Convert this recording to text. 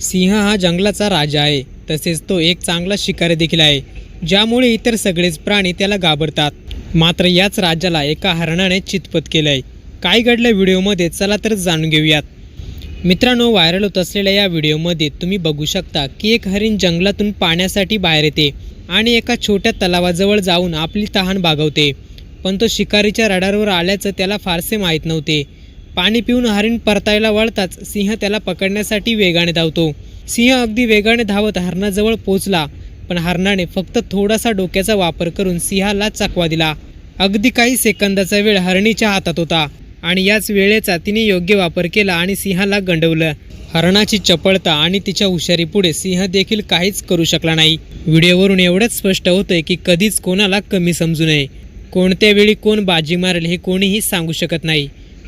सिंह हा जंगलाचा राजा आहे. तसेच तो एक चांगला शिकारी देखील आहे. ज्यामुळे इतर सगळेच प्राणी त्याला घाबरतात. मात्र याच राज्याला एका हरणाने चितपत केलंय. काय घडलं व्हिडिओमध्ये चला तर जाणून घेऊयात. मित्रांनो व्हायरल होत असलेल्या या व्हिडिओमध्ये तुम्ही बघू शकता की एक हरिण जंगलातून पाण्यासाठी बाहेर येते आणि एका छोट्या तलावाजवळ जाऊन आपली तहान भागवते. पण तो शिकारीच्या रडारवर आल्याचं त्याला फारसे माहीत नव्हते. पाणी पिऊन हरिण परतायला वळताच सिंह त्याला पकडण्यासाठी वेगाने धावतो. सिंह अगदी वेगाने धावत हरणाजवळ पोचला पण हरणाने फक्त थोडासा डोक्याचा वापर करून सिंहाला चकवा दिला. अगदी काही सेकंदाचा वेळ हरणीच्या हातात होता आणि याच वेळेचा तिने योग्य वापर केला आणि सिंहाला गंडवलं. हरणाची चपळता आणि तिच्या हुशारीपुढे सिंह देखील काहीच करू शकला नाही. व्हिडिओवरून एवढंच स्पष्ट होतंय की कधीच कोणाला कमी समजू नये. कोणत्या वेळी कोण बाजी मारेल हे कोणीही सांगू शकत नाही.